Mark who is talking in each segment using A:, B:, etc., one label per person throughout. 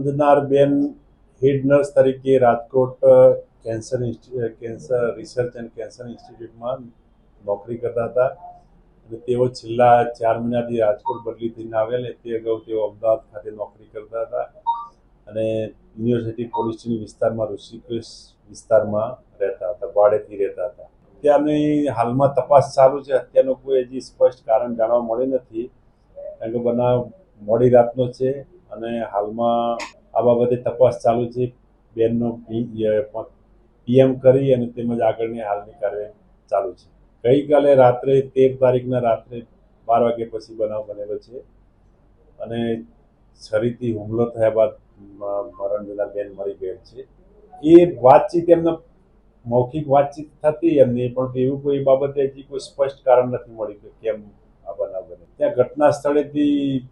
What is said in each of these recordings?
A: મરણ બેન તરીકે Rajkot cancer cancer research and cancer ઇન્સ્ટિટ્યૂટમાં નોકરી કરતા હતા. અને તેઓ છેલ્લા ચાર મહિનાથી રાજકોટ બદલી થઈને આવેલ. તે અગાઉ તેઓ અમદાવાદ ખાતે નોકરી કરતા હતા. અને યુનિવર્સિટી પોલીસની વિસ્તારમાં, ઋષિકેશ વિસ્તારમાં રહેતા હતા ભાડેથી રહેતા હતા. ત્યાંની હાલમાં તપાસ ચાલુ છે. અત્યારનું કોઈ હજી સ્પષ્ટ કારણ જાણવા મળ્યું નથી. કારણ કે બનાવ મોડી રાતનો છે. અને હાલમાં આ બાબતે તપાસ ચાલુ છે. બેનનો પીએમ કરી અને તેમજ આગળની હાલની કાર્યવાહી ચાલુ છે. ગઈકાલે રાત્રે તેર તારીખના રાત્રે બાર વાગ્યા પછી બનાવ બનેલો છે. અને છરીથી હુમલો થયા બાદ મરણ જનાર બેન મરી ગયેલ છે. એ વાતચીત એમના મૌખિક વાતચીત થતી એમની પણ એવું કોઈ બાબતે હજી કોઈ સ્પષ્ટ કારણ નથી મળ્યું કે કેમ આ બનાવ બને ત્યાં ઘટના સ્થળેથી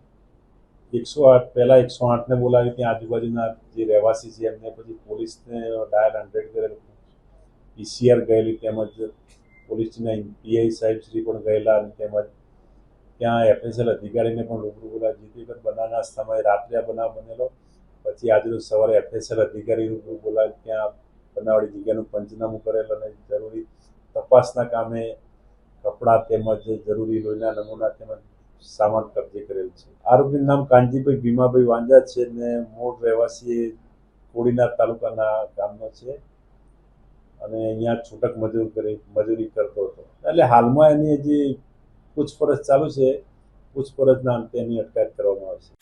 A: એકસો આઠ, પહેલાં એકસો આઠને બોલાવી, ત્યાં આજુબાજુના જે રહેવાસી છે, એમને પછી પોલીસને ડાયલ હંડ્રેડ કરેલું પીસીઆર ગયેલી તેમજ પોલીસના પીઆઈ સાહેબ શ્રી પણ ગયેલા અને તેમજ ત્યાં એફએસએલ અધિકારીને પણ રૂબરૂ બોલાવી. જીતી પણ બનાવના સમયે રાત્રે આ બનાવ બનેલો. પછી આજરોજ સવારે એફએસએલ અધિકારી રૂબરૂ બોલાવી. ત્યાં બનાવડી જગ્યાનું પંચનામું કરેલ અને જરૂરી તપાસના કામે કપડાં તેમજ જરૂરી લોહીના નમૂના તેમજ સામાન કબજે કરેલ છે. આરોપીનું નામ કાનજીભાઈ ભીમાભાઈ વાંજા છે ને મૂળ રહેવાસી કોડીનાર તાલુકાના ગામનો છે. અને અહીંયા છૂટક મજૂર કરી, મજૂરી કરતો હતો. એટલે હાલમાં એની હજી પૂછપરછ ચાલુ છે, પૂછપરછના અંતે એની અટકાયત કરવામાં આવશે.